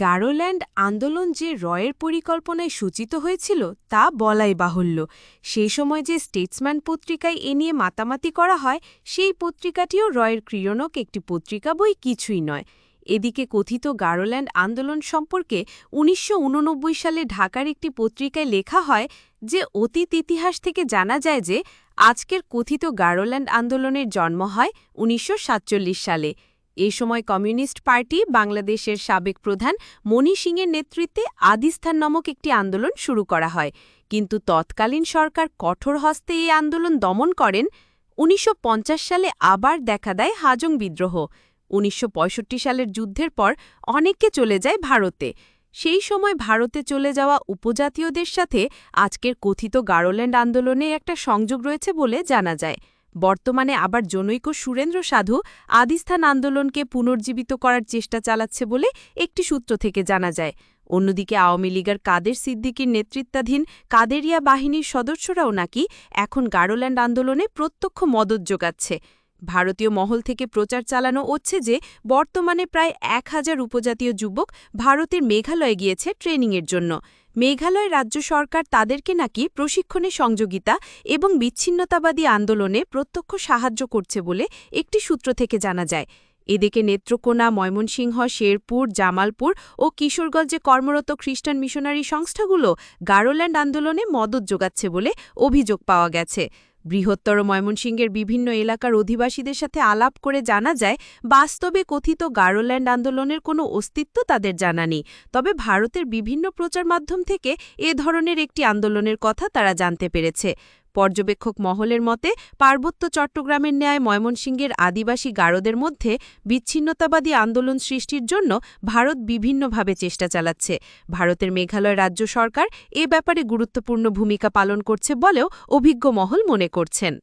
গারোল্যান্ড আন্দোলন যে রয়ের পরিকল্পনায় সূচিত হয়েছিল তা বলাই বাহুল্য। সেই সময় যে স্টেটসম্যান পত্রিকায় এ নিয়ে মাতামাতি করা হয়, সেই পত্রিকাটিও রয়ের ক্রিয়নক একটি পত্রিকা বই কিছুই নয়। এদিকে কথিত গারোল্যান্ড আন্দোলন সম্পর্কে উনিশশো উননব্বই সালে ঢাকার একটি পত্রিকায় লেখা হয় যে অতীত ইতিহাস থেকে জানা যায় যে আজকের কথিত গারোল্যান্ড আন্দোলনের জন্ম হয় উনিশশো সাতচল্লিশ সালে। এ সময় কমিউনিস্ট পার্টি বাংলাদেশের সাবেক প্রধান মণি সিংয়ের নেতৃত্বে আদিস্থান নামক একটি আন্দোলন শুরু করা হয়। কিন্তু তৎকালীন সরকার কঠোর হস্তে এই আন্দোলন দমন করেন। উনিশশো পঞ্চাশ সালে আবার দেখা দেয় হাজং বিদ্রোহ। উনিশশো পঁয়ষট্টি সালের যুদ্ধের পর অনেককে চলে যায় ভারতে। সেই সময় ভারতে চলে যাওয়া উপজাতীয়দের সাথে আজকের কথিত গারোল্যান্ড আন্দোলনে একটা সংযোগ রয়েছে বলে জানা যায়। বর্তমানে আবার জনৈক সুরেন্দ্র সাধু আদিস্থান আন্দোলনকে পুনর্জীবিত করার চেষ্টা চালাচ্ছে বলে একটি সূত্র থেকে জানা যায়। অন্যদিকে আওয়ামী লীগের কাদের সিদ্দিকির নেতৃত্বাধীন কাদেরিয়া বাহিনীর সদস্যরাও নাকি এখন গারোল্যান্ড আন্দোলনে প্রত্যক্ষ মদত যোগাচ্ছে। ভারতীয় মহল থেকে প্রচার চালানো হচ্ছে যে বর্তমানে প্রায় এক হাজার উপজাতীয় যুবক ভারতের মেঘালয়ে গিয়েছে ট্রেনিংয়ের জন্য। মেঘালয় রাজ্য সরকার তাদেরকে নাকি প্রশিক্ষণে সংযোগিতা এবং বিচ্ছিন্নতাবাদী আন্দোলনে প্রত্যক্ষ সাহায্য করছে বলে একটি সূত্র থেকে জানা যায়। এদিকে নেত্রকোনা, ময়মনসিংহ, শেরপুর, জামালপুর ও কিশোরগঞ্জে কর্মরত খ্রিস্টান মিশনারি সংস্থাগুলো গারোল্যান্ড আন্দোলনে মদত যোগাচ্ছে বলে অভিযোগ পাওয়া গেছে। বৃহত্তর ময়মনসিংহের বিভিন্ন এলাকার অধিবাসীদের সাথে আলাপ করে জানা যায়, বাস্তবে কথিত গারোল্যান্ড আন্দোলনের কোনো অস্তিত্ব তাদের জানা নেই। তবে ভারতের বিভিন্ন প্রচার মাধ্যম থেকে এ ধরনের একটি আন্দোলনের কথা তারা জানতে পেরেছে। পর্যবেক্ষক মহলের মতে, পার্বত্য চট্টগ্রামের ন্যায় ময়মনসিংহের আদিবাসী গারোদের মধ্যে বিচ্ছিন্নতাবাদী আন্দোলন সৃষ্টির জন্য ভারত বিভিন্নভাবে চেষ্টা চালাচ্ছে। ভারতের মেঘালয় রাজ্য সরকার এ ব্যাপারে গুরুত্বপূর্ণ ভূমিকা পালন করছে বলেও অভিজ্ঞ মহল মনে করছেন।